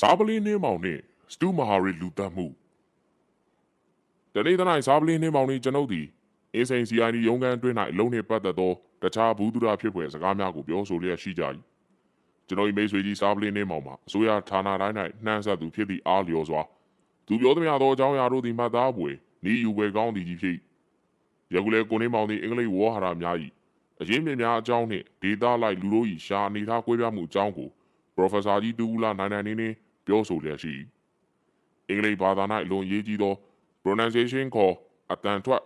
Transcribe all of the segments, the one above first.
စားပလင်းနှင်းမောင်နှင့်စတူမဟာရီလူသက်မှုတနေ့တနိုင်စားပလင်းနှင်းမောင်နှင့်ကျွန်ုပ်သည်အင်းစိန် CID ရုံးခန်းအတွင်း၌အလုံးနှင့်ပတ်သက်သောတခြားဘူးသူရဖြစ်ဖွယ်စကားများကိုပြောဆိုလျက်ရှိကြ၏ကျွန်တော်၏မိတ်ဆွေကြီးစားပလင်းနှင်းမောင်မှာအစိုးရဌာနတိုင်း၌နှမ်းဆက်သူဖြစ်သည့်အားလျော်စွာသူပြောသမျှသောအကြောင်းအရာတို့သည်မှတ်သားပွေဤယူဝဲကောင်းသည်ကြီးဖြစ်ယခုလည်းကိုနေမောင်သည်အင်္ဂလိပ်ဝေါ်ဟာရများ၏အရင်းမြစ်များအကြောင်းနှင့်ဒေတာလိုက်လူတို့၏ရှာအနေထားကွဲပြားမှုအကြောင်းကို Professor ကြီးတူဦးလာနိုင်နိုင်နေနေ ပြောဆိုလျက်ရှိ၏အင်္ဂလိပ်ဘာသာ၌အလွန်ရေးကြီးသော pronunciation ခေါ်အတန်ထွက်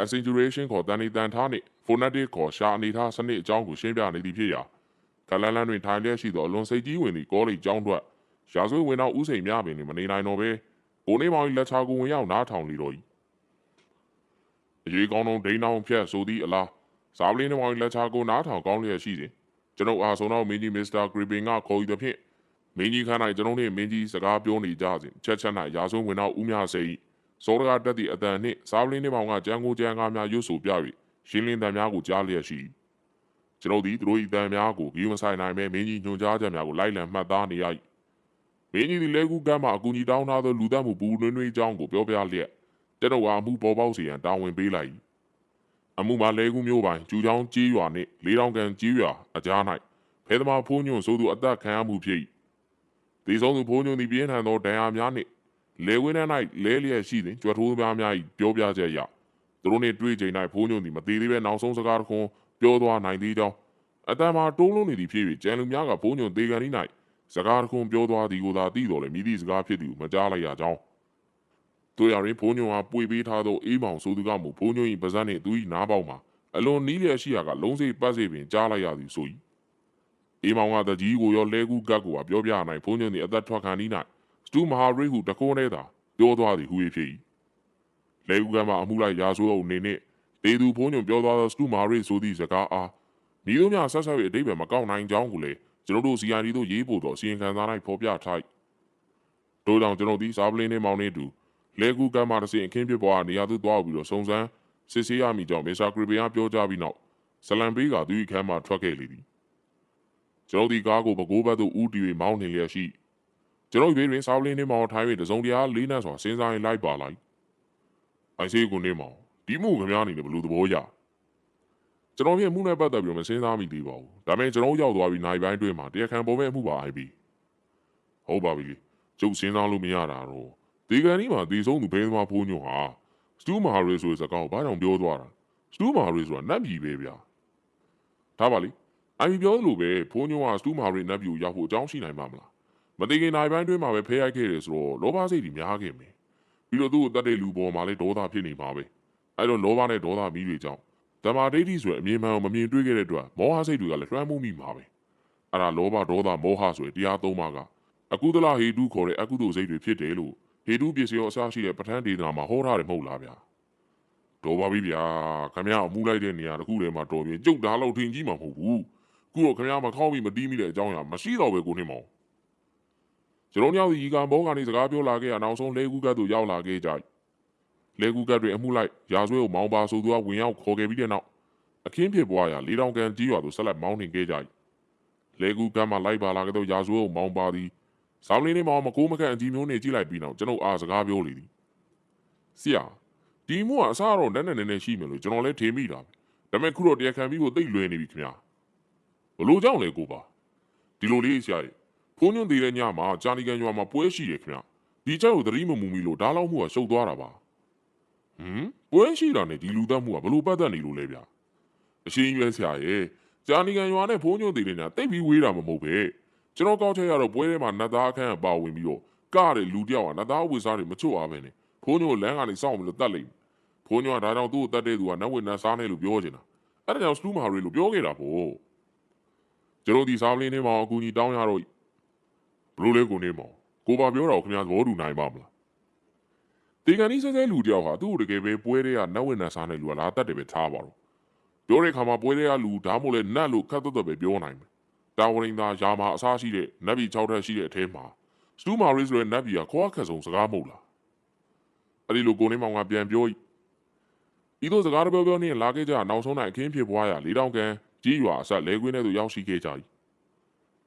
accentuation ခေါ်တန်နေတန်ထားနှင့် phonetic ခေါ်ရှာအနေထားစနစ်အကြောင်းကိုရှင်းပြနေသည်ဖြစ်ရာကလန်လန်တွင်ထိုင်လျက်ရှိသောအလွန်စိတ်ကြီးဝင်သည့်ကောလိပ်ကျောင်းထွက်ရာဇဝတ်ဝင်တော်ဦးစိန်များပင်မနေနိုင်တော့ဘဲကိုနေမောင်၏လက်ချာကိုဝင်ရောက်နားထောင်လေတော့၏အရေးကောင်းသောဒိန်းအောင်ဖြတ်ဆိုသည့်အလားဇာပလင်းနေမောင်၏လက်ချာကိုနားထောင်ကောင်းလျက်ရှိစဉ်ကျွန်ုပ်အားဆုံးတော့မင်းကြီးမစ္စတာဂရီပင်ကခေါ်ယူသည်ဖြင့် မင်းကြီးခန်း၌ကျွန်ုပ်နှင့်မင်းကြီးစကားပြောနေကြစဉ်ချက်ချက်၌ရာဇဝဝင်တော်ဦးမြစေ၏စောရကတက်သည့်အတန်နှင့်စားပလင်းနှင့်မောင်ကကြံကိုကြံကားများရွတ်ဆိုပြ၍ရှင်းလင်းတံများကိုကြားလျက်ရှိကျွန်ုပ်သည်သူတို့၏တံများကိုဂီးမဆိုင်နိုင်ပဲမင်းကြီးညွှန်ကြားချက်များကိုလိုက်လံမှတ်သားနေရ၏မင်းကြီးသည်လဲကူကမ်းမှအကူကြီးတောင်းထားသောလူသားမှုပူနွေးနွေးကြောင်းကိုပြောပြလျက်ကျွန်ုပ်အားအမှုပေါ်ပေါက်စေရန်တာဝန်ပေးလိုက်၏အမှုမှာလဲကူမျိုးပိုင်ကျူချောင်းကြီးရွာနှင့်လေးတောင်ကန်ကြီးရွာအကြား၌ဖဲသမားဖိုးညွန့်ဆိုသူအသက်ခံရမှုဖြစ်၏ ဒီဆုံးသူဖိုးညွန့်သည်ပြင်းထန်သောဒဏ်ရာများနှင့်လေဝင်း၌လဲလျက်ရှိစဉ်ကြွထိုးများများ၏ပြောပြချက်အရသူတို့နှင့်တွေ့ချိန်၌ဖိုးညွန့်သည်မသေးသေးပဲနောက်ဆုံးစကားတစ်ခွန်းပြောသွားနိုင်သေးကြောင်းအတန်မှာတိုးလုံးနေသည်ဖြစ်၍ကျန်လူများကဖိုးညွန့်သေးကန်ဤ၌စကားတစ်ခွန်းပြောသွားသည်ကိုသာသိတော်လေမိသည့်စကားဖြစ်သည်ကိုမကြားလိုက်ရကြောင်းတို့ရရင်ဖိုးညွန့်အားပွေပေးထားသောအေးမောင်ဆိုသူကမူဖိုးညွန့်၏ပါဇက်နှင့်သူ၏နားပေါက်မှာအလွန်နီးလျက်ရှိရာကလုံးစိပတ်စိပင်ကြားလိုက်ရသည်ဆို၏ အေးမောင်ကတကြီးကိုရောလဲကူကတ်ကိုပါပြောပြနိုင်ဖိုးညွန့်သည်အသက်ထွက်ခံဤ၌စတူမဟာရိဟုတကိုးနဲ့သာပြောသွားသည်ဟူ၍ဖြစ်၏လေကူကမှအမှုလိုက်ရာဆိုးအုပ်နေနှင့်ဒေသူဖုံးညွန်ပြောသွားသောစတူမာရိဆိုသည့်စကားအားမိတို့များဆက်ဆက်၍အတိတ်ပဲမကောက်နိုင်ကြောင်းကိုလည်းကျွန်တော်တို့ CID တို့ရေးပို့သောအစီရင်ခံစာ၌ဖော်ပြထား၏တို့ကြောင့်ကျွန်တော်ဒီစားပလင်းနဲ့မောင်နေတူလေကူကမှတစ်စင်အခင်းဖြစ်ပွားနေရာသို့သွားပြီးတော့စုံစမ်းစစ်ဆေးရမိကြောင်းမစ္စတာဂရီဘီယာပြောကြားပြီးနောက်ဇလန်ပေးကသူ၏ခန်းမှထွက်ခဲ့လေသည် ကျွန်တော်ဒီကားကိုဘကိုးဘက်သို့ဦးတီ၍မောင်းနေလျက်ရှိကျွန်တော်ဘေးတွင်စားပလင်းနှင်းမောင်ထိုင်း၍တစုံတရာလေးနှံစွာစဉ်းစားရင်လိုက်ပါလိုက်အိုင်ဆေးကိုနေမောင်ဒီမှုခမားအနေနဲ့ဘယ်လိုသဘောရကျွန်တော်ဖြင့်မှုနဲ့ပတ်သက်ပြီးမစဉ်းစားမိသေးပါဘူးဒါပေမဲ့ကျွန်တော်ရောက်သွားပြီးနိုင်ပိုင်းတွင်းမှာတရားခံပေါ်မဲ့မှုပါအိုင်ပြီဟုတ်ပါပြီကျုပ်စဉ်းစားလို့မရတာတော့ဒီကန်ဒီမှာဒီဆုံးသူဘဲသမားဖိုးညွန့်ဟာစတူးမာရီဆိုတဲ့စကားကိုဘာကြောင့်ပြောသွားတာစတူးမာရီဆိုတာနတ်ပြည်ပဲဗျာဒါပါလေ အိုင်ပြောလို့ပဲဖိုးညွန့်ကစတူးမာရီနတ်ပြည်ကိုရောက်ဖို့အကြောင်းရှိနိုင်မှာမလားမသိခင်နိုင်ပိုင်းတွင်းမှာပဲဖဲရိုက်ခဲ့တယ်ဆိုတော့လောဘစိတ်ကြီးများခဲ့မယ်ပြီးတော့သူ့ကိုတတ်တဲ့လူပေါ်မှာလည်းဒေါသဖြစ်နေမှာပဲအဲ့တော့လောဘနဲ့ဒေါသမီးတွေကြောင့်ဓမ္မဒိဋ္ဌိဆိုတဲ့အမြင်မှန်ကိုမမြင်တွေ့ခဲ့တဲ့အတွက်မောဟစိတ်တွေကလည်းလွှမ်းမိုးမိမှာပဲအဲ့ဒါလောဘဒေါသမောဟဆိုတဲ့တရားသုံးပါးကအကုသလဟေတုခေါ်တဲ့အကုသိုလ်စိတ်တွေဖြစ်တယ်လို့ဟေတုပစ္စယောအစရှိတဲ့ပဋ္ဌာန်းဒေသနာမှာဟောထားတယ်မဟုတ်လားဗျာတော်ပါပြီဗျာခမရအမှုလိုက်တဲ့နေရာတစ်ခုထဲမှာတော်ပြီကြုတ်သားလောက်ထင်ကြီးမှာမဟုတ်ဘူး ခုတော့ခမရမခေါင်းပြီးမတီးမိတဲ့အကြောင်းအရာမရှိတော့ပဲကိုနေမောင်ကျွန်တော်တို့ဒီကံဘောကနေစကားပြောလာခဲ့ရနောက်ဆုံးလဲကူကတ်တို့ရောက်လာခဲ့ကြလဲကူကတ်တွေအမှုလိုက်ရာဇဝဲကိုမောင်းပါဆိုသူကဝင်ရောက်ခေါ်ခဲ့ပြီးတဲ့နောက်အခင်းဖြစ်ပွားရာလေးတောင်ကန်ကြီးရွာသို့ဆက်လက်မောင်းနှင်ခဲ့ကြလဲကူကတ်မှလိုက်ပါလာခဲ့သောရာဇဝဲကိုမောင်းပါသည်စောင်းလေးနေမောင်မကိုးမခန့်အကြီးမျိုးနေကြည့်လိုက်ပြီးနောက်ကျွန်ုပ်အားစကားပြောလေသည်ဆရာဒီမှုကအစားတော့နည်းနည်းနည်းနည်းရှိမယ်လို့ကျွန်တော်လည်းထင်မိတာပဲဒါပေမဲ့ခုတော့တရားခံပြီးဖို့တိတ်လွယ်နေပြီခင်ဗျာ ဘလို့ကြောင့်လဲကိုပါဒီလိုလေးဆရာကြီးဖုန်းညွန့်သေးတဲ့ညမှာဂျာနီကန်ရွာမှာပွဲရှိတယ်ခင်ဗျဒီချက်ကိုသတိမမူမီလို့ဒါလောက်မှုကရှုပ်သွားတာပါဟမ်ပွဲရှိတာနဲ့ဒီလူသက်မှုကဘလို့ပတ်သက်နေလို့လဲဗျအရှင်းရွယ်ဆရာရဲ့ဂျာနီကန်ရွာနဲ့ဖုန်းညွန့်သေးတဲ့ညတိတ်ပြီးဝေးတာမဟုတ်ပဲကျွန်တော်ကောက်ချက်ရတော့ပွဲထဲမှာနတ်သားအခန်းအပါဝင်ပြီးတော့ကတဲ့လူတယောက်ကနတ်သားဝေစားတွေမချွတ်အားပဲနဲ့ဖုန်းညွန့်လမ်းကနေစောင့်ပြီးလို့တတ်လိုက်ဖုန်းညွန့်ကဒါကြောင့်သူ့ကိုတတ်တဲ့သူကနတ်ဝေနတ်စားနေလို့ပြောနေတာအဲ့ဒါကြောင့်စတူးမာရီလို့ပြောခဲ့တာပေါ့ ကျွန်တော်ဒီစားပလင်းထဲမှာအကူကြီးတောင်းရတော့ဘလို့လဲကိုနေမောင်ကိုပါပြောတော့ခင်ဗျာသဘောတူနိုင်ပါမလားတေကန်ဒီဆဲဆဲလူတယောက်ဟာသူ့ကိုတကယ်ပဲပွဲတွေကနတ်ဝင်နတ်စားနေလူကလားတတ်တယ်ပဲထားပါတော့ပြောတဲ့ခါမှာပွဲတွေကလူဒါမှမဟုတ်လဲနတ်လို့ခတ်သွတ်သွတ်ပဲပြောနိုင်မယ်တာဝရင်သာယာမှာအစားရှိတဲ့နတ်ပြည်6ထက်ရှိတဲ့အထဲမှာစတူမာရီဆိုတဲ့နတ်ပြည်ကခေါ်ခက်ဆုံးစကားမဟုတ်လားအဲ့ဒီလိုကိုနေမောင်ကပြန်ပြောဤသို့စကားတပြောပြောနဲ့လာခဲ့ကြနောက်ဆုံးနိုင်အခင်းဖြစ်ပွားရာလေးတောင်ကန် ကြီးရွာအဆက်လဲကွင်းထဲသို့ရောက်ရှိခဲ့ကြ၏ယ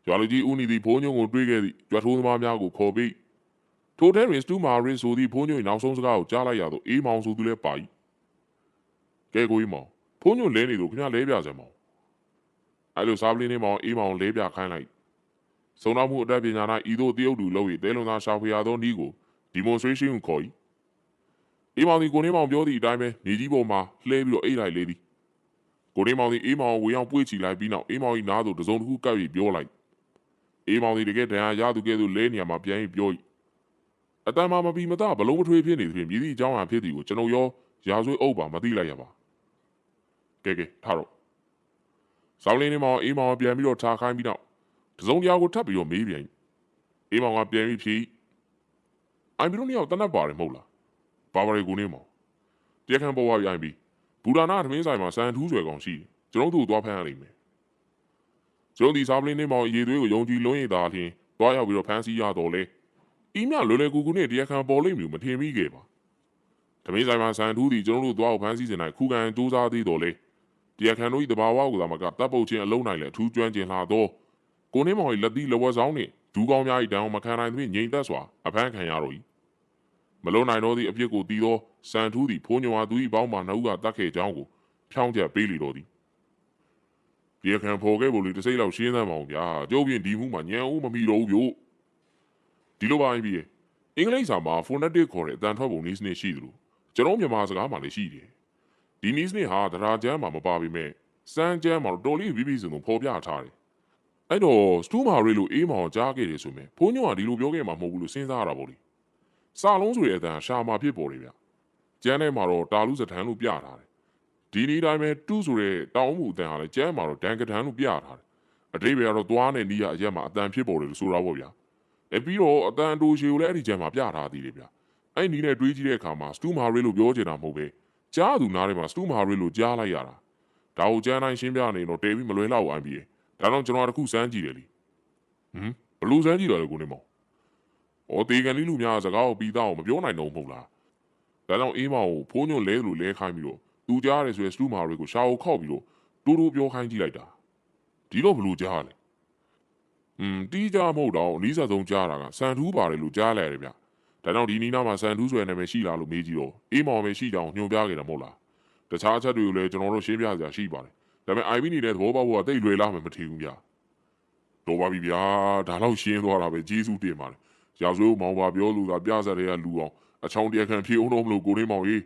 ရွာလူကြီးဦးနီသည်ဘိုးညုံကိုတွေးခဲ့သည့်ကြွထိုးသမားများကိုခေါ်ပြီးထိုထဲတွင်စတူမာရစ်ဆိုသည့်ဘိုးညုံ၏နောက်ဆုံးစကားကိုကြားလိုက်ရသောအေးမောင်ဆိုသူလည်းပါ၏ကဲကိုကြီးမောင်ဘိုးညုံလဲနေလို့ခင်ဗျားလဲပြစမ်းမောင်အဲ့လိုစားပလင်းနေမောင်အေးမောင်လဲပြခိုင်းလိုက်စုံတော်မှုအတတ်ပညာ၌ဤသို့တရုတ်တူလုပ်၍တဲလွန်သားရှာဖွေရသောနည်းကို demonstration ကိုခေါ်၏အေးမောင်သည်ကိုနေမောင်ပြောသည့်အတိုင်းပဲနေကြီးပေါ်မှာလှဲပြီးတော့အိတ်လိုက်လေသည် ကိုနေမောင်သည်အေးမောင်ကိုဝေအောင်ပွေ့ချီလိုက်ပြီးနောက်အေးမောင်၏နားသို့တစ်စုံတစ်ခုကပ်၍ပြောလိုက်အေးမောင်သည်တကယ်တန်ရာရသူကဲ့သို့လဲနေရမှာပြန်၍ပြော၏အတန်မှမပြီးမသားဘလုံးမထွေးဖြစ်နေသည်ဖြင့်မြည်သည့်အကြောင်းအရာဖြစ်သည်ကိုကျွန်ုပ်ရောရာဇဝဲအုပ်ပါမသိလိုက်ရပါကဲကဲထားတော့စောင်းလင်းနေမောင်အေးမောင်ပြန်ပြီးတော့ထားခိုင်းပြီးနောက်တစ်စုံတရားကိုထပ်ပြီးတော့မေးပြန်၏အေးမောင်ကပြန်ပြီးဖြေ၏အိုင်ဘီရိုနှစ်ယောက်တနတ်ပါတယ်မဟုတ်လားပါပါရီကိုနေမောင်တရားခံပေါ်ဝရိုင်းပြီး ဘူဒါနာသမင်းဆိုင်မှာစံထူးဆွဲကောင်ရှိတယ်ကျွန်တော်တို့သွားဖမ်းရလိမ့်မယ်ကျွန်တော်ဒီစားပလင်းနေမောင်ရေသွေးကိုယုံကြည်လွန်းရည်သာလျှင်သွားရောက်ပြီးတော့ဖမ်းဆီးရတော့လေအီးမြလွယ်လွယ်ကူကူနဲ့တရားခံပေါ်လိမ့်မည်မထင်မိခဲ့ပါသမင်းဆိုင်မှာစံထူးဒီကျွန်တော်တို့သွားကိုဖမ်းဆီးနေနိုင်ခုခံစူးစမ်းသေးတော့လေတရားခံတို့ဤတဘာဝကိုသာမကတပ်ပုတ်ချင်းအလုံးနိုင်လဲအထူးကျွမ်းကျင်လာတော့ကိုနေမောင်၏လက်သီးလဝက်ဆောင်နှင့်ဒူးကောင်းများ၏တန်အောင်မခံနိုင်သဖြင့်ငြိမ်သက်စွာအဖမ်းခံရတော့၏ မလုံးနိုင်တော့သည့်အပြစ်ကိုတီးသောစံထူးသည်ဖိုးညွန်အားသူ၏ပေါင်းမှနှုတ်ကတတ်ခဲ့ကြောင်းကိုဖြောင်းချက်ပေးလေတော့သည်ပြေခံဖော်ခဲ့ဖို့လေတစ်စိမ့်လောက်ရှင်းသမ်းပါအောင်ဗျာကျုပ်ပြင်ဒီမှုမှာညံဦးမမီတော့ဘူးဗျို့ဒီလိုပါရင်ပြီးအင်္ဂလိပ်စာမှာ phonetic ခေါ်တဲ့အတန်ထွက်ပုံနည်းစနစ်ရှိသလိုကျွန်တော်မြန်မာစကားမှာလည်းရှိတယ်ဒီနည်းစနစ်ဟာတရားကျမ်းမှာမပါပေမဲ့စမ်းကျမ်းမှာတော့တော်လေးပြီးပြီးစုံစုံဖော်ပြထားတယ်အဲ့တော့စတူမာရီလိုအေးမောင်ကြားခဲ့တယ်ဆိုမြဲဘုန်းညောကဒီလိုပြောခဲ့မှာမဟုတ်ဘူးလို့စဉ်းစားရတာပေါ့လေ စာလုံးဆိုတဲ့အတန်ရှာမှာဖြစ်ပေါ်တယ်ဗျကျမ်းထဲမှာတော့တာလူစထန်လို့ပြထားတယ်ဒီနည်းတိုင်းပဲတူးဆိုတဲ့တောင်းမှုအတန်ဟာလည်းကျမ်းမှာတော့ဒန်ကထန်လို့ပြထားတယ်အတိပ္ပယ်ကတော့သွားနဲ့နီးရအရက်မှာအတန်ဖြစ်ပေါ်တယ်လို့ဆိုတာပေါ့ဗျာအပြီးတော့အတန်တိုရှည်ကိုလည်းအဲ့ဒီကျမ်းမှာပြထားသေးတယ်ဗျအဲ့ဒီနည်းနဲ့တွေးကြည့်တဲ့အခါမှာစတူမာရီလို့ပြောချင်တာမဟုတ်ပဲကြားသူနားထဲမှာစတူမာရီလို့ကြားလိုက်ရတာဒါကိုကျမ်းတိုင်းရှင်းပြနေတော့တဲပြီးမလွယ်တော့ဘူးအိုင်းပြီးဒါတော့ကျွန်တော်တခုစမ်းကြည့်တယ်လीဟမ်ဘလို့စမ်းကြည့်တော့လေကိုနေမောင်။ အော်တေကန်လေးလူများစကားကိုပြီးသားအောင်မပြောနိုင်တော့ဘူးမဟုတ်လား။ဒါကြောင့်အေးမောင်ကိုဖိုးညွန့်လဲလို့လဲခိုင်းပြီးတော့သူကြားရတယ်ဆိုရင်စတူမာတွေကိုရှာကိုခောက်ပြီးတော့တူတူပြောခိုင်းကြည့်လိုက်တာ။ဒီတော့ဘလို့ကြားလဲ။อืมတီးကြမဟုတ်တော့အနည်းဆက်ဆုံးကြားတာကစံထူးပါတယ်လို့ကြားလိုက်ရတယ်ဗျ။ဒါကြောင့်ဒီနီးနားမှာစံထူးဆိုတဲ့နာမည်ရှိလားလို့မေးကြည့်တော့အေးမောင်ပဲရှိကြအောင်ညွှန်ပြခဲ့တယ်မဟုတ်လား။တခြားအချက်တွေကိုလည်းကျွန်တော်တို့ရှင်းပြစရာရှိပါတယ်။ဒါပေမဲ့ IB နေတဲ့သဘောပေါက်ဖို့ကတိတ်လွယ်လားမှမထင်ဘူးဗျ။တော့ပါပြီဗျာဒါတော့ရှင်းသွားတာပဲကျေးဇူးတင်ပါတယ်။ ရာဇဝတ်မောင်ပါပြောလို့သာပြဆက်တွေကလူအောင်အချောင်းတရားခံဖြေအောင်တော့မလို့ကိုရင်းမောင်ကြီး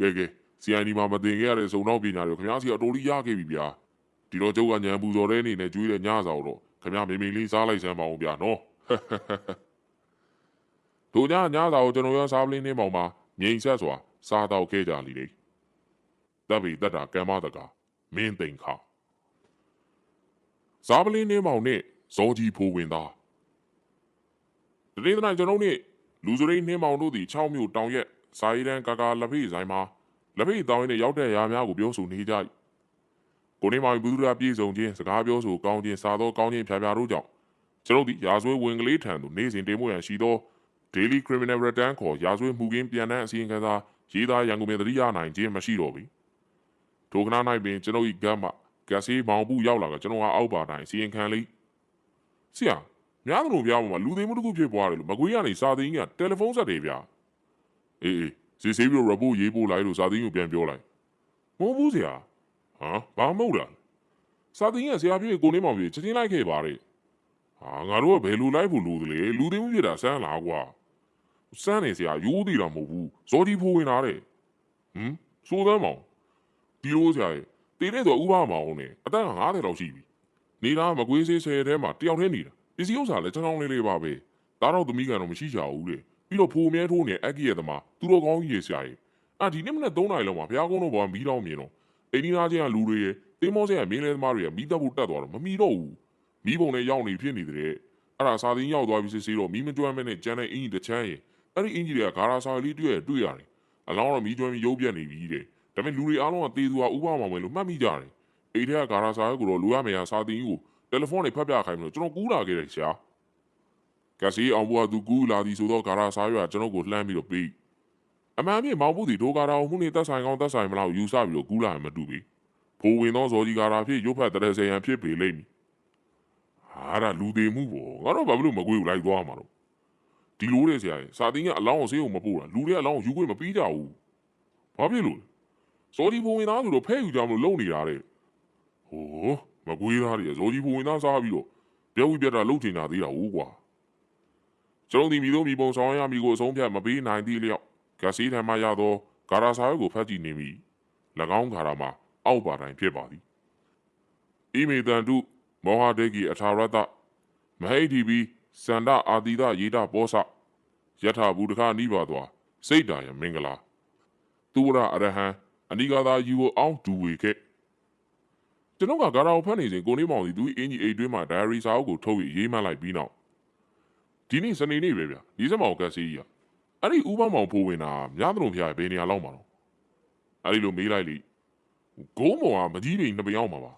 ကဲကဲ CID မှာမတင်ခဲ့ရတဲ့စုံတော့ပညာတွေခင်ဗျားစီအတော်လေးရခဲ့ပြီဗျာဒီတော့ကျုပ်ကညံပူစော်တဲ့အနေနဲ့ကျွေးတဲ့ညစာကိုတော့ခင်ဗျားမေမေလေးစားလိုက်စမ်းပါအောင်ဗျာနော်တို့ညညစာကိုကျွန်တော်ရစားပလင်းနေမောင်မှာငြိမ်ဆက်စွာစားတော့ခဲ့ကြလိမ့်တပ်ပြီးတတ်တာကံမတကာမင်းသိန်ခါစားပလင်းနေမောင်နဲ့ဇောကြီးဖိုးဝင်သား တတိယတိုင်းကျွန်တော်တို့လူစရိတ်နှင်းမောင်တို့သည်6မြို့တောင်ရက်ဇာယီရန်ကာကာလက်ဖိဆိုင်မှာလက်ဖိတောင်းရင်းနဲ့ရောက်တဲ့ရာများကိုပြောဆိုနေကြ၏ကိုနေမောင်ဘူးသူရာပြည်စုံခြင်းစကားပြောဆိုကောင်းခြင်းစာသောကောင်းခြင်းဖြာဖြာတို့ကြောင့်ကျွန်တော်တို့ရာဇဝဲဝင်ကလေးထံသို့နေစဉ်တင်မှုရန်ရှိသော Daily Criminal Return ခေါ်ရာဇဝဲမှုကင်းပြန်တဲ့အစီရင်ခံစာရေးသားရန်ကုန်ပြည်သတိရနိုင်ခြင်းမရှိတော့ပြီထိုကနာ၌ပင်ကျွန်တော်၏ဂမ်းမှဂက်ဆေးမောင်ဘူးရောက်လာကကျွန်တော်ကအောက်ပါတိုင်းအစီရင်ခံလိဆရာ များသလိုပြားပေါ်မှာလူသိမှုတစ်ခုဖြစ်သွားတယ်လို့မကွေးကနေစာသိင်းကတယ်လီဖုန်းဆက်တယ်ဗျာအေးအေးစီစီပြီးတော့ report ရေးပို့လိုက်လို့စာသိင်းကိုပြန်ပြောလိုက်မဟုတ်ဘူးဆရာဟမ်ဘာမဟုတ်လားစာသိင်းကဆရာပြေကိုနေမောင်ပြေချက်ချင်းလိုက်ခဲ့ပါလေဟာငါတို့ကဘယ်လူလိုက်ဖို့လူတလေလူသိမှုဖြစ်တာစမ်းလာကွာစမ်းနေဆရာရိုးသေးတာမဟုတ်ဘူးဇော်ဒီဖိုးဝင်လာတဲ့ဟမ်စိုးသမ်းမောင်ဒီလိုဆရာရဲ့တေးတဲ့တော့ဥပမာအောင်နေအသက်50လောက်ရှိပြီနေတာမကွေးစေးဆယ်ထဲမှာတယောက်တည်းနေတာပ စ္စည်းဥစ္စာလည်းချောင်းချောင်းလေးလေးပါပဲဒါတော့သမီးကတော့မရှိကြဘူးလေပြီးတော့ဖိုမြဲထိုးနေအက်ကီရဲ့သမားသူတော်ကောင်းကြီးရေဆရာကြီးအာဒီနေ့မနေ့3နာရီလောက်မှာဘုရားကုန်းတော်ဘောမီးတော့မြင်တော့အိန္ဒိယချင်းကလူတွေရဲ့တင်းမောဆဲကမင်းလဲသမားတွေကမီးတက်ဖို့တက်သွားတော့မမီတော့ဘူးမီးပုံနဲ့ရောက်နေဖြစ်နေတဲ့အဲ့ဒါစာသင်းရောက်သွားပြီးစစ်ဆေးတော့မီးမကျွမ်းမဲနဲ့ကျန်တဲ့အင်ကြီးတစ်ချမ်းရင်အဲ့ဒီအင်ကြီးတွေကဂါရာစာလေးတွေ့ရတွေ့ရတယ်အလောင်းတော့မီးကျွမ်းပြီးရုပ်ပြက်နေပြီတဲ့ဒါပေမဲ့လူတွေအားလုံးကတေးသူကဥပမာဝင်လို့မှတ်မိကြတယ်အိမ်ထဲကဂါရာစာကိုတော့လူရမယ်စာသင်းကြီးကို တယ်လီဖုန်းနဲ့ဖတ်ပြခိုင်းပြီးတော့ကျွန်တော်ကူးလာခဲ့တယ်ဆရာကစီအောင်ဘွားသူကူးလာသည်ဆိုတော့ဂါရာစာရွာကျွန်တော်ကိုလှမ်းပြီးတော့ပြီးအမှန်အဖြစ်မောင်ဘူးဒီဒိုဂါရာကိုမှုနေသက်ဆိုင်ကောင်းသက်ဆိုင်မလားယူဆပြီးတော့ကူးလာရင်မတူပြီဖိုးဝင်သောဇော်ကြီးဂါရာဖြစ်ရုပ်ဖက်တရစေရန်ဖြစ်ပေလိမ့်မည်ဟဟာဒါလူသေးမှုပေါ့ငါတော့ဘာဖြစ်လို့မကွေးကိုလိုက်သွားမှာတော့ဒီလိုတဲ့ဆရာကြီးစာတင်ကအလောင်းကိုဆေးုံမပို့တာလူတွေကအလောင်းကိုယူခွင့်မပေးကြဘူးဘာဖြစ်လို့လဲဇော်ဒီဘုံဝင်သားဆိုတော့ဖဲယူကြမလို့လုံနေတာတဲ့ဟို မကွေးသားတွေဇော်ဒီဘုံဝင်သားစားပြီးတော့ပြောဝိပြတ်တာလုံချင်တာသေးတာဟုတ်ကွာကျွန်တော်ဒီမိတို့မိပုံဆောင်ရမီကိုအဆုံးဖြတ်မပေးနိုင်သေးလျောက်ဂက်စီထံမှရသောဂါရာစာရွက်ကိုဖတ်ကြည့်နေပြီ၎င်းဂါရာမှာအောက်ပါတိုင်းဖြစ်ပါသည်အီမေတန်တုမောဟဒေဂီအထာရတမဟိတီဘီစန္ဒအာတိဒယေတာပောစယထာဘူးတခါနိပါသွားစိတ်တာယမင်္ဂလာသူဝရအရဟံအနိဂါသာယူအောင်ဒူဝေခဲ့ ကျွန်တော်ကဂါရာကိုဖတ်နေစဉ်ကိုနေမောင်စီသူအင်ကြီးအိတ်တွင်းမှာဒိုင်ရီစာအုပ်ကိုထုတ်ပြီးရေးမှတ်လိုက်ပြီးနောက်ဒီနေ့စနေနေ့ပဲဗျဒီစမောင်ကက်စီကြီးကအဲ့ဒီဥပမောင်ဖိုးဝင်တာများသလုံးဖျားဘယ်နေရာလောက်မှာတော့အဲ့ဒီလိုမေးလိုက်လိဂိုးမောင်ကမကြီးတွေနှစ်ပင်အောင်မှာပါ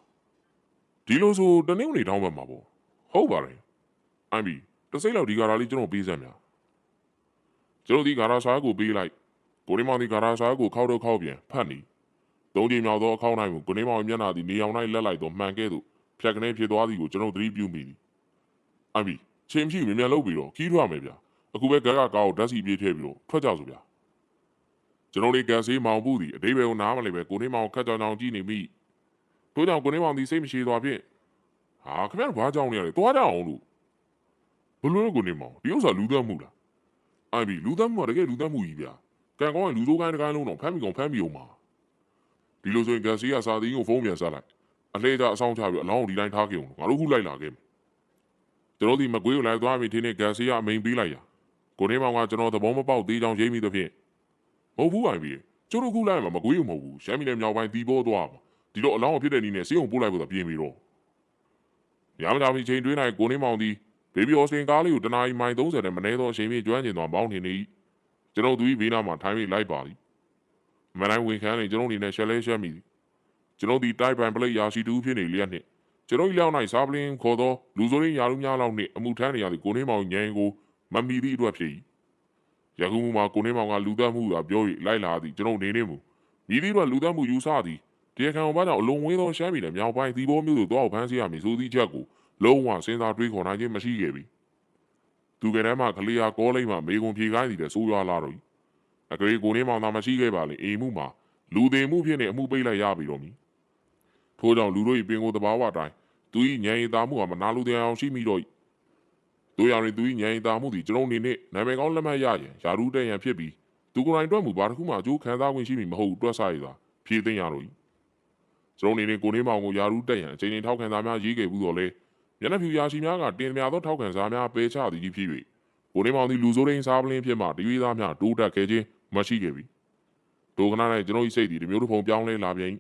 ဒီလိုဆိုတနင်္ဂနွေတောင်းပတ်မှာပေါ့ဟုတ်ပါတယ်အိုင်ဘီတစ်စိတ်လောက်ဒီဂါရာလေးကျွန်တော်ပေးစမ်းများကျွန်တော်ဒီဂါရာစာကိုပေးလိုက်ကိုနေမောင်ဒီဂါရာစာကိုခောက်တော့ခောက်ပြန်ဖတ်နေ သုံးချိန်မြောက်သောအခောက်နိုင်ကိုကိုနေမောင်မျက်နှာသည်နေအောင်၌လက်လိုက်တော့မှန်ကဲ့သို့ဖြတ်ကနေဖြစ်သွားသည်ကိုကျွန်တော်သတိပြုမိသည်အိုင်ဘီချိန်မရှိမြန်မြန်လုပ်ပြီးတော့ခီးထွက်မယ်ဗျာအခုပဲဂါကကားကိုဓာတ်စီပြေးထည့်ပြီးတော့ထွက်ကြဆိုဗျာကျွန်တော်လေးကဆေးမောင်ဘူးသည်အတိဘယ်ကိုနားမလဲပဲကိုနေမောင်ခက်ကြောင်ကြောင်ကြည့်နေမိတို့ကြောင့်ကိုနေမောင်သည်စိတ်မရှိသွားဖြင့်ဟာခင်ဗျားတို့ဘာကြောင်နေရလဲသွားကြအောင်လို့ဘလို့လဲကိုနေမောင်ဒီဥစ္စာလူသက်မှုလားအိုင်ဘီလူသက်မှုကတကယ်လူသက်မှုကြီးဗျာကံကောင်းရင်လူစိုးကိုင်းတစ်ကိုင်းလုံးတော့ဖမ်းမိကောင်ဖမ်းမိအောင်ပါ ဒီလိုဆိုရင်ကန်စီကစာသီးကိုဖုန်းပြန်ဆက်လိုက်အလှည့်ကြအဆောင်ချပြီးအလောင်းကိုဒီတိုင်းထားခဲ့အောင်ငါတို့ခုလိုက်လာခဲ့မယ်ကျွန်တော်ဒီမကွေးကိုလိုက်သွားပြီထင်းနဲ့ကန်စီကအမိန်ပေးလိုက်ရကိုနေမောင်ကကျွန်တော်သဘောမပေါက်သေးချောင်းရိပ်မိသဖြင့်မဟုတ်ဘူးအိုင်ဘီကျတို့ခုလိုက်မှာမကွေးကိုမဟုတ်ဘူးရှမ်းပြည်နယ်မြောက်ပိုင်းတီးပေါ်သွားပါဒီတော့အလောင်းကိုဖြစ်တဲ့နည်းနဲ့စေးုံပို့လိုက်ဖို့သာပြင်ပြီးတော့ရမတာမီချိန်တွင်းနိုင်ကိုနေမောင်ဒီဘေဘီအော်စင်ကားလေးကိုတနာရီမိုင်30နဲ့မနေတော့အချိန်ပြည့်ကျွမ်းကျင်သွားမောင်းနေနေကျွန်တော်သူကြီးဘေးနားမှာထိုင်းပြီးလိုက်ပါသည် မနိုင်ဝင်ခန်းနေကျွန်တော်အနေနဲ့ရှက်လဲရှက်မိသည်ကျွန်တော်ဒီတိုက်ပိုင်ပလိတ်ရာရှိတူဖြစ်နေလျက်နှင့်ကျွန်တော်လောက်နိုင်စားပလင်းခေါ်သောလူစိုးရင်းရာလူများလောက်နှင့်အမှုထမ်းနေရသည့်ကိုနေမောင်ညံကိုမမီသည့်အတွက်ဖြစ်၏ယခုမှကိုနေမောင်ကလူသက်မှုသာပြော၍လိုက်လာသည်ကျွန်တော်နေနေမူမိသည့်အတွက်လူသက်မှုယူဆသည်တရားခံဘာကြောင့်အလုံးဝင်းသောရှမ်းပြည်နယ်မြောက်ပိုင်းသီဘောမျိုးသို့တောက်ဖမ်းစီရမည်ဆိုသည့်ချက်ကိုလုံးဝစဉ်းစားတွေးခေါ်နိုင်ခြင်းမရှိခဲ့ပြီသူကတည်းကကလေးယာကောလိမ့်မှမေကွန်ဖြေခိုင်းသည်တဲ့ဆိုးရွားလာတော့ အကလေးကိုနေမောင်သာမရှိခဲ့ပါလေအိမ်မှုမှာလူသေးမှုဖြစ်နေအမှုပိတ်လိုက်ရပြီတော့မီထို့ကြောင့်လူတို့၏ပင်ကိုယ်တဘာဝတိုင်းသူ၏ဉာဏ်ရည်သားမှုဟာမနာလိုတရားအောင်ရှိမိတော့၏တို့ရောင်ရင်သူ၏ဉာဏ်ရည်သားမှုသည်ကျွန်ုပ်အနေနဲ့နာမည်ကောင်းလက်မှတ်ရရင်ယာရုတဲ့ရန်ဖြစ်ပြီးသူကိုယ်တိုင်တွက်မှုဘာတစ်ခုမှအကျိုးခံစားဝင်ရှိမိမဟုတ်တွက်ဆရသာဖြည့်သိမ်းရတော့၏ကျွန်ုပ်အနေနဲ့ကိုနေမောင်ကိုယာရုတဲ့ရန်အချိန်ချင်းထောက်ခံစားများရေးခဲ့ဘူးတော့လေမျက်နှာဖြူရာရှိများကတင်များသောထောက်ခံစားများပယ်ချသည်ကြီးဖြစ်၍ကိုနေမောင်သည်လူစိုးရင်းစားပလင်းဖြစ်မှတရွေးသားများတိုးတက်ခဲ့ခြင်း မရှိခဲ့ပြီဒိုကနာ၌ကျွန်တော်၏စိတ်သည်ဒီမျိုးတစ်ဖုံပြောင်းလဲလာပြန်၏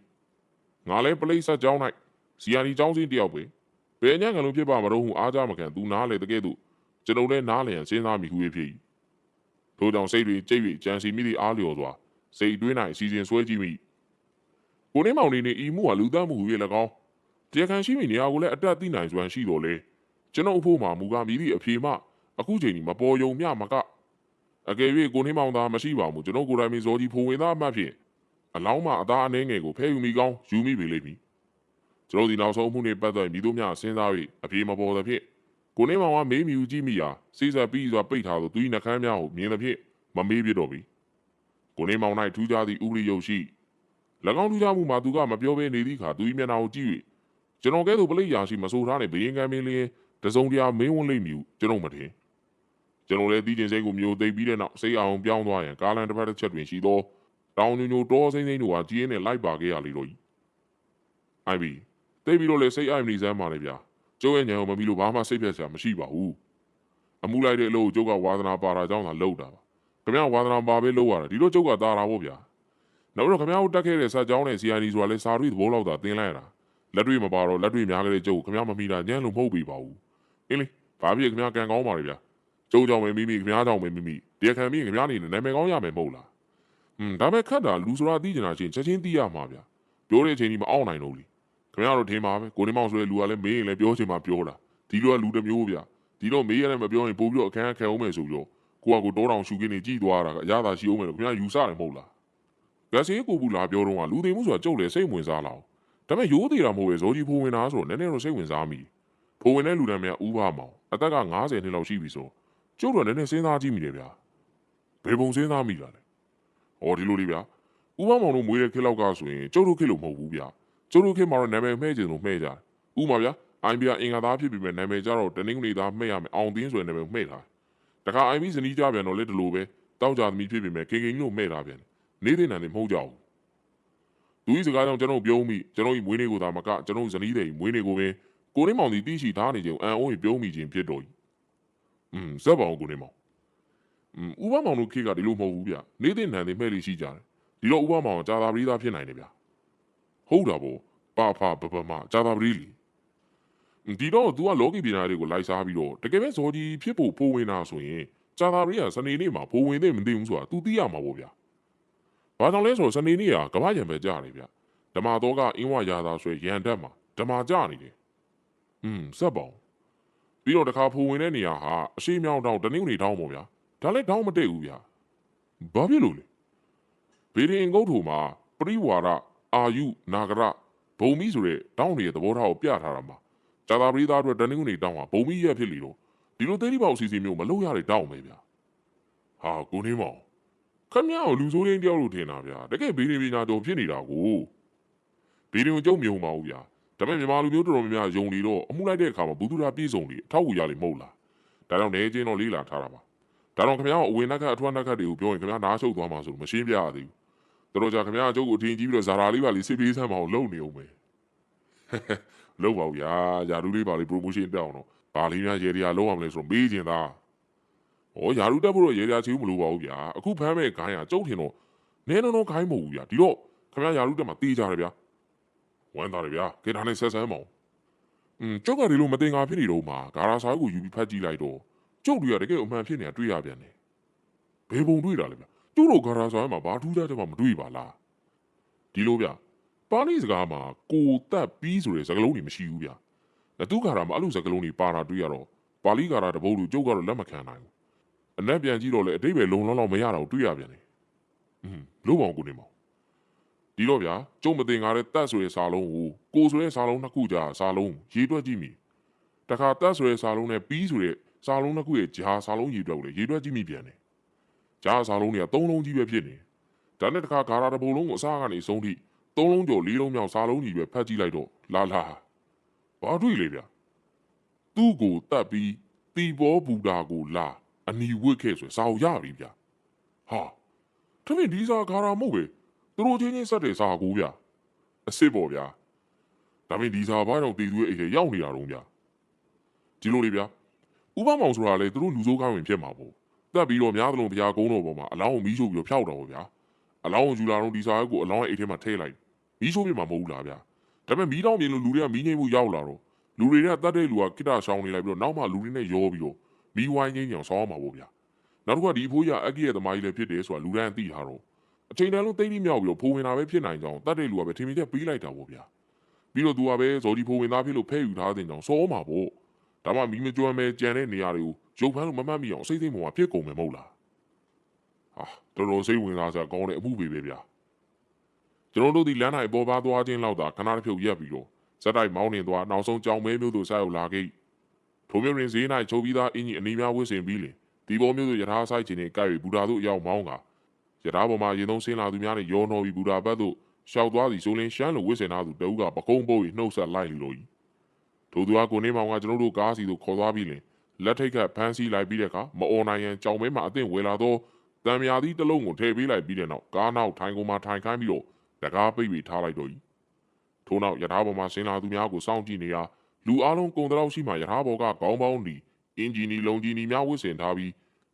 ငါလည်းပလိတ်ဆက်ကြောင်း၌စီယာနီကျောင်းစင်းတယောက်ပဲဘယ်ညံ့ကလုံးဖြစ်ပါမတော့ဟုအားကြမခံသူနားလေတကဲ့သို့ကျွန်တော်လည်းနားလည်ရန်စဉ်းစားမိဟု၍ဖြစ်၏ထို့ကြောင့်စိတ်တွေကြိတ်၍ကြံစီမိသည့်အားလျော်စွာစိတ်တွင်း၌အစီအစဉ်ဆွဲကြည့်မိကိုနေမောင်နေနေဤမှုဟာလူသားမှုဟု၍၎င်းတရားခံရှိမိနေရာကိုလည်းအတက်သိနိုင်စွမ်းရှိတော်လေကျွန်တော်အဖို့မှာမူကားမိသည့်အဖြေမှအခုချိန်นี้မပေါ်ယုံမျှမက အကယ်၍ကိုနေမောင်သာမရှိပါဘူးကျွန်တော်ကိုယ်တိုင်မင်းဇော်ကြီးဖုံဝင်သားအမှတ်ဖြင့်အလောင်းမအသားအနှဲငယ်ကိုဖဲယူမိကောင်းယူမိပေလိမ့်မည်ကျွန်တော်ဒီနောက်ဆုံးမှုနှင့်ပတ်သက်မိတို့များစဉ်းစား၍အပြေမပေါ်သဖြင့်ကိုနေမောင်ကမေးမြူကြည့်မိရာစိစပ်ပြီးစွာပိတ်ထားသောသူ၏နှကမ်းများကိုမြင်သဖြင့်မမေးပြတော့ပြီကိုနေမောင်၌ထူးခြားသည့်ဥပဒေရုပ်ရှိ၎င်းထူးခြားမှုမှာသူကမပြောဘဲနေသည့်အခါသူ၏မျက်နှာကိုကြည့်၍ကျွန်တော်ကဲ့သို့ပလိတ်ရာရှိမဆိုးထားတဲ့ဘယင်ကံမင်းလင်းတစုံတရာမင်းဝန်းလိမ့်မည်ဟုကျွန်တော်မထင် ကျွန်တော်လည်းတီးကျင်စိတ်ကိုမျိုးသိပ်ပြီးတဲ့နောက်စိတ်အောင်ပြောင်းသွားရန်ကားလန်တစ်ဖက်တစ်ချက်တွင်ရှိသောတောင်ညိုညိုတောစိမ့်စိမ့်တို့ဟာကြီးရင်းနဲ့လိုက်ပါခဲ့ရလေတော့၏အိုင်ဘီသိပ်ပြီးတော့လေစိတ်အိုင်မနေစမ်းပါလေဗျာကျုပ်ရဲ့ညံကိုမပြီးလို့ဘာမှစိတ်ဖြတ်စရာမရှိပါဘူးအမှုလိုက်တဲ့အလုပ်ကိုကျုပ်ကဝါသနာပါတာကြောင့်သာလုပ်တာပါခင်ဗျားဝါသနာပါပဲလုပ်ရတာဒီလိုကျုပ်ကတာတာပေါ့ဗျာနောက်တော့ခင်ဗျားတို့တက်ခဲ့တဲ့စာကြောင်းနဲ့ CID ဆိုတာလဲစာရီသဘောလောက်သာတင်လိုက်ရတာလက်တွေ့မပါတော့လက်တွေ့များကြတဲ့ကျုပ်ခင်ဗျားမမိတာညံလို့မဟုတ်ပြီပါဘူးအင်းလေဘာဖြစ်ခင်ဗျားကန်ကောင်းပါလေဗျာ ကျုပ်ကြောင့်ပဲမိမိခင်ဗျားကြောင့်ပဲမိမိတရားခံမိခင်ဗျားနေနာမည်ကောင်းရမယ်မဟုတ်လားอืมဒါပေမဲ့ခတ်တာလူဆိုတာသိကြတာချင်းချက်ချင်းသိရမှာဗျာပြောတဲ့အချိန်ကြီးမအောင်နိုင်တော့လေခင်ဗျားတို့ထင်ပါပဲကိုနေမောင်ဆိုတဲ့လူကလည်းမေးရင်လည်းပြောချင်မှပြောတာဒီလိုကလူတစ်မျိုးဗျာဒီတော့မေးရတယ်မပြောရင်ပို့ပြီးတော့အခန်းခံအောင်မယ်ဆိုပြီးတော့ကိုကကိုတောတောင်ရှူခင်းနေကြည်သွားတာကအရသာရှိအောင်မယ်လို့ခင်ဗျားယူဆတယ်မဟုတ်လားဂက်ဆေးကိုဘူးလာပြောတော့ကလူသေးမှုဆိုတာကြုတ်လေစိတ်ဝင်စားလာအောင်ဒါပေမဲ့ရိုးသေးတာမဟုတ်ပဲဇော်ကြီးဖိုးဝင်တာဆိုတော့နည်းနည်းတော့စိတ်ဝင်စားမိဖိုဝင်တဲ့လူတန်းများဥပမောင်အသက်က90နှစ်လောက်ရှိပြီဆို ကျုပ်တို့လည်းနည်းနည်းစဉ်းစားကြည့်မိတယ်ဗျာဘယ်ပုံစဉ်းစားမိတာလဲဟောဒီလိုလေးဗျာဥပမောင်တို့မွေးတဲ့ခေတ်လောက်ကဆိုရင်ကျုပ်တို့ခေတ်လို့မဟုတ်ဘူးဗျာကျုပ်တို့ခေတ်မှာတော့နာမည်မှဲ့ခြင်းလို့မှဲ့ကြတယ်ဥပမာဗျာအိုင်ဘီယာအင်္ဂါသားဖြစ်ပြီးမဲ့နာမည်ကြတော့တနင်္ဂနွေသားမှဲ့ရမယ်အောင်သင်းဆိုတဲ့နာမည်မှဲ့ထားတခါအိုင်ဘီဇနီးကြပြန်တော့လေဒီလိုပဲတောက်ကြသမီးဖြစ်ပြီးမဲ့ခင်ခင်ကြီးလို့မှဲ့ထားပြန်နေတဲ့နံနေမဟုတ်ကြဘူးသူဤစကားကြောင့်ကျွန်တော်ပြုံးမိကျွန်တော်ဤမွေးနေ့ကိုသာမကကျွန်တော်ဇနီးတဲ့မွေးနေ့ကိုပင်ကိုရင်းမောင်ဒီတိရှိထားနေကြအန်အိုးရင်ပြုံးမိခြင်းဖြစ်တော့ကြီး อืมဇက်ပါအောင်ကိုရင်းမောင်อืมဥပမောင်တို့ခေတ်ကဒီလိုမဟုတ်ဘူးဗျနေတဲ့နံတွေမှဲ့လို့ရှိကြတယ်ဒီတော့ဥပမောင်ကကြာသာပရိသားဖြစ်နိုင်တယ်ဗျဟုတ်တာပေါ့ပါဖာပပမကြာသာပရိလီဒီတော့ तू ကလောကီပညာတွေကိုလိုက်စားပြီးတော့တကယ်ပဲဇော်ကြီးဖြစ်ဖို့ပိုးဝင်တာဆိုရင်ကြာသာပရိကစနေနေ့မှာပိုးဝင်တဲ့မသိဘူးဆိုတာ तू သိရမှာပေါ့ဗျဘာကြောင့်လဲဆိုတော့စနေနေ့ကကမ္ဘာရံပဲကြားတယ်ဗျဓမ္မတော်ကအင်းဝရာသာဆိုရန်တက်မှာဓမ္မကြနေတယ် อืมစက်ပေါင်း ပြီးတော့တခါဖိုဝင်တဲ့နေရာဟာအရှိမြောင်းတောင်းတနင်္ဂနွေတောင်းပေါ့ဗျာဒါလည်းတောင်းမတည့်ဘူးဗျာဘာဖြစ်လို့လဲဗေဒင်ကုတ်ထူမှာပရိဝါဒအာယုနာဂရဘုံမီဆိုတဲ့တောင်းတွေရဲ့သဘောထားကိုပြထားတာမှာဇာတာပရိသားအတွက်တနင်္ဂနွေတောင်းဟာဘုံမီရက်ဖြစ်လီတော့ဒီလိုသေးတိပေါက်အစီအစဉ်မျိုးမလုပ်ရတဲ့တောင်းပဲဗျာဟာကိုနေမောင်ခမရကိုလူစိုးရင်းတယောက်လို့ထင်တာဗျာတကယ်ဗေဒင်ပညာတော်ဖြစ်နေတာကိုဗေဒင်ကိုကြုံမြုံပါဘူးဗျာ ဒါပေမဲ့မြန်မာလူမျိုးတော်တော်များများယုံနေတော့အမှုလိုက်တဲ့အခါမှာဘူးသူရာပြည့်စုံနေအထောက်အကူရလိမ့်မဟုတ်လားဒါကြောင့်နေချင်းတော့လေးလာထားတာပါဒါတော့ခင်ဗျားကအဝင်နှက်ခတ်အထွန်းနှက်ခတ်တွေကိုပြောရင်ခင်ဗျားနားရှုပ်သွားမှာဆိုလို့မရှင်းပြရသေးဘူးတော်တော်ကြာခင်ဗျားအကျုပ်ကိုအထင်ကြီးပြီးတော့ဇာတာလေးပါလေးစစ်ပေးဆမ်းမအောင်လုပ်နေအောင်ပဲလုပ်ပါဦးဗျာယာဒူလေးပါလေး promotion တက်အောင်တော့ဘာလေးများရေရီယာလုံးအောင်လဲဆိုတော့မေးချင်သားဩယာဒူတက်ဖို့တော့ရေရီယာချီဘူးမလို့ပါဘူးဗျာအခုဖမ်းမဲ့ခိုင်းကကျုပ်ထင်တော့နဲနော်နော်ခိုင်းမဟုတ်ဘူးဗျာဒီတော့ခင်ဗျားယာဒူတက်မှာတေးကြတယ်ဗျာ ဝမ်းသာတယ်ဗျာကေဒါနဲ့ဆက်ဆမ်းမအောင်อืมကျုပ်ကဒီလိုမတင်ငါဖြစ်နေတော့မှဂါရာစာကိုယူပြီးဖတ်ကြည့်လိုက်တော့ကျုပ်တွေကတကယ်အမှန်ဖြစ်နေတာတွေ့ရပြန်တယ်ဘယ်ပုံတွေ့တာလဲဗျကျုပ်တို့ဂါရာစာမှာဘာထူးခြားချက်မှမတွေ့ပါလားဒီလိုဗျပါဠိစကားမှာကိုတက်ပြီးဆိုတဲ့စကားလုံးတွေမရှိဘူးဗျနသူဂါရာမှာအဲ့လိုစကားလုံးတွေပါတာတွေ့ရတော့ပါဠိဂါရာတပုတ်လို့ကျုပ်ကတော့လက်မခံနိုင်ဘူးအနက်ပြန်ကြည့်တော့လေအတိတ်ပဲလုံလောက်လောက်မရတော့တွေ့ရပြန်တယ်อืมလို့ပေါင်းကိုနေမောင် ဒီတော့ဗျာကျုံမတင်ကားတဲ့တက်ဆိုတဲ့စာလုံးကိုကိုဆိုတဲ့စာလုံးနှစ်ခုကြာစာလုံးရေးတွက်ကြည့်မိတခါတက်ဆိုတဲ့စာလုံးနဲ့ပြီးဆိုတဲ့စာလုံးနှစ်ခုရဲ့ဂျာစာလုံးရေးတွက်ကိုလေရေးတွက်ကြည့်မိပြန်တယ်ဂျာစာလုံးတွေကသုံးလုံးကြီးပဲဖြစ်နေဒါနဲ့တခါဂါရာတစ်ပုံလုံးကိုအစားကနေဆုံးထိသုံးလုံးကျော်လေးလုံးမြောက်စာလုံးကြီးပဲဖတ်ကြည့်လိုက်တော့လာလာဘာတွေ့လေဗျာသူ့ကိုတတ်ပြီးတီဘောဘူတာကိုလာအနီဝစ်ခဲ့ဆိုစာအုပ်ရပြီဗျာဟာထမင်းဒီစာဂါရာမဟုတ်ပဲ သူတို့ချင်းချင်းဆက်တဲ့စာကူဗျာအစ်စ်ပေါ့ဗျာဒါပေမဲ့ဒီစာဘာကြောင့်တည်သူရဲ့အိမ်ထဲရောက်နေတာတော့ဗျာဒီလိုလေဗျာဥပမောင်ဆိုတာလေသူတို့လူစိုးကောင်းဝင်ဖြစ်မှာပေါ့တက်ပြီးတော့များသလုံးတရားကုန်းတော်ပေါ်မှာအလောင်းကိုမီးရှို့ပြီးတော့ဖျောက်တော့ဗျာအလောင်းကိုယူလာတော့ဒီစာကိုအလောင်းရဲ့အိမ်ထဲမှာထည့်လိုက်မီးရှို့ပြမှာမဟုတ်ဘူးလားဗျာဒါပေမဲ့မီးတောင်းမြင်လို့လူတွေကမီးငိမ့်မှုရောက်လာတော့လူတွေကတတ်တဲ့လူကကိတ္တရှောင်းနေလိုက်ပြီးတော့နောက်မှလူတွေနဲ့ရောပြီးတော့မီးဝိုင်းငိမ့်အောင်ဆောင်းမှာပေါ့ဗျာနောက်တစ်ခါဒီအဖိုးကြီးကအက်ကြီးရဲ့သမားကြီးလည်းဖြစ်တယ်ဆိုတာလူတိုင်းသိထားတော့ အချိန်တန်လုံးတိတ်တိမြောက်ပြီးတော့ဖိုးဝင်တာပဲဖြစ်နိုင်ကြောင်းတတ်တဲ့လူကပဲထင်မြင်ချက်ပေးလိုက်တာပေါ့ဗျာပြီးတော့သူကပဲဇော်ဒီဖိုးဝင်သားဖြစ်လို့ဖဲယူထားတဲ့ကြောင်းစောမှာပေါ့ဒါမှမီမကြွမ်းပဲကြံတဲ့နေရာတွေကိုရုပ်ဖမ်းလို့မမှတ်မိအောင်စိတ်သိမ့်ပေါ်မှာဖြစ်ကုန်မယ်မဟုတ်လားဟာတော်တော်စိတ်ဝင်စားစရာကောင်းတဲ့အမှုပဲပဲဗျာကျွန်တော်တို့ဒီလမ်းတိုင်းပေါ်ပါသွားခြင်းလောက်သာခဏတစ်ဖြုတ်ရက်ပြီးတော့ဇက်တိုက်မောင်းနေသွားနောက်ဆုံးကြောင်မဲမျိုးတို့ဆက်ရောက်လာခဲ့ထိုမျိုးရင်ဈေး၌ချုပ်ပြီးသားအင်းကြီးအနေများဝစ်စင်ပြီးလင်ဒီပေါ်မျိုးတို့ယထာဆိုင်ခြင်းနဲ့ကြိုက်ပြီးဘူတာတို့ရောက်မောင်းက ရထားပေါ်မှာရင်သုံးဆင်းလာသူများနဲ့ရောနှောပြီးဘူရာဘတ်သို့ရှောက်သွားစီဆိုလင်းရှမ်းလိုဝစ်စင်သားသူတအုပ်ကပကုံးပုတ်ပြီးနှုတ်ဆက်လိုက်လို့ကြီးထိုသူကကိုနေမောင်ကကျွန်တော်တို့ကားစီသို့ခေါ်သွားပြီးလင်လက်ထိတ်ကဖမ်းဆီးလိုက်ပြီးတဲ့အခါမអော်နိုင်ရန်ကြောင်မဲမှာအသင့်ဝယ်လာသောတံမြာသီးတစ်လုံးကိုထည့်ပေးလိုက်ပြီးတဲ့နောက်ကားနောက်ထိုင်ကုန်မှာထိုင်ခိုင်းပြီးတော့တကားပိတ်ပြီးထားလိုက်တော့ကြီးထို့နောက်ရထားပေါ်မှာဆင်းလာသူများကိုစောင့်ကြည့်နေရာလူအလုံးကုန်တောက်ရှိမှရထားပေါ်ကခေါင်းပေါင်းဒီအင်ဂျီနီလုံဂျီနီများဝစ်စင်ထားပြီး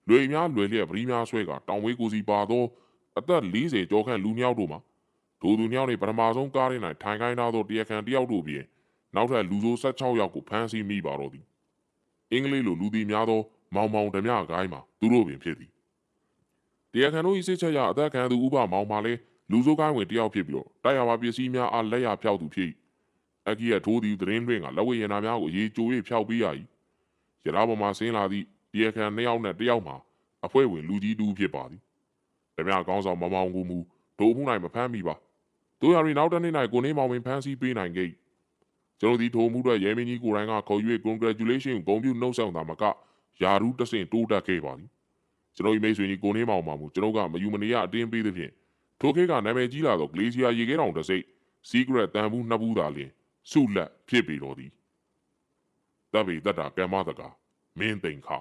လွေများလွယ်လျက်ပရိများဆွဲကတောင်ဝေးကိုစီပါသောအသက်40ကျော်ခန့်လူမြောက်တို့မှာဒိုသူမြောက်နေပထမဆုံးကားရင်း၌ထိုင်ခိုင်းထားသောတရားခံတယောက်တို့ပြင်နောက်ထပ်လူဆိုး16ယောက်ကိုဖမ်းဆီးမိပါတော့သည်အင်္ဂလိပ်လိုလူသည်များသောမောင်မောင်ဓမြကိုင်းမှာသူတို့ပင်ဖြစ်သည်တရားခံတို့၏စိတ်ချက်ရအသက်ခံသူဥပမောင်မှာလဲလူဆိုးကိုင်းဝင်တယောက်ဖြစ်ပြီးတော့တိုက်ရပါပစ္စည်းများအားလက်ရဖျောက်သူဖြစ်၏အကြီးရထိုးသည်သတင်းတွင်ကလက်ဝဲရနာများကိုရေကြို၍ဖျောက်ပေးရ၏ရထားပေါ်မှဆင်းလာသည့် တရားခံနှစ်ယောက်နဲ့တစ်ယောက်မှာအဖွဲ့ဝင်လူကြီးတူဖြစ်ပါသည်ဓမြကောင်းဆောင်မမောင်ကူမူဒို့မှုနိုင်မဖမ်းမိပါတို့ရရီနောက်တစ်နေ့၌ကိုနေမောင်ပင်ဖမ်းဆီးပေးနိုင်ခဲ့ကျွန်တော်ဒီထိုမှုအတွက်ရဲမင်းကြီးကိုယ်တိုင်ကခေါ်၍ congratulation ကိုဂုဏ်ပြုနှုတ်ဆက်တာမကယာရူးတဆင့်တိုးတက်ခဲ့ပါသည်ကျွန်တော်ဒီမိတ်ဆွေကြီးကိုနေမောင်မှာမူကျွန်တော်ကမယူမနေရအတင်းပေးသဖြင့်ထိုခေတ်ကနာမည်ကြီးလာသော glacier ရေခဲတောင်တစ်စိတ် secret တန်ဘူးနှစ်ဘူးသာလျှင်စုလက်ဖြစ်ပြီတော်သည်တပ်ပေတတ်တာကမ္မတကာမင်းသိန်ခါ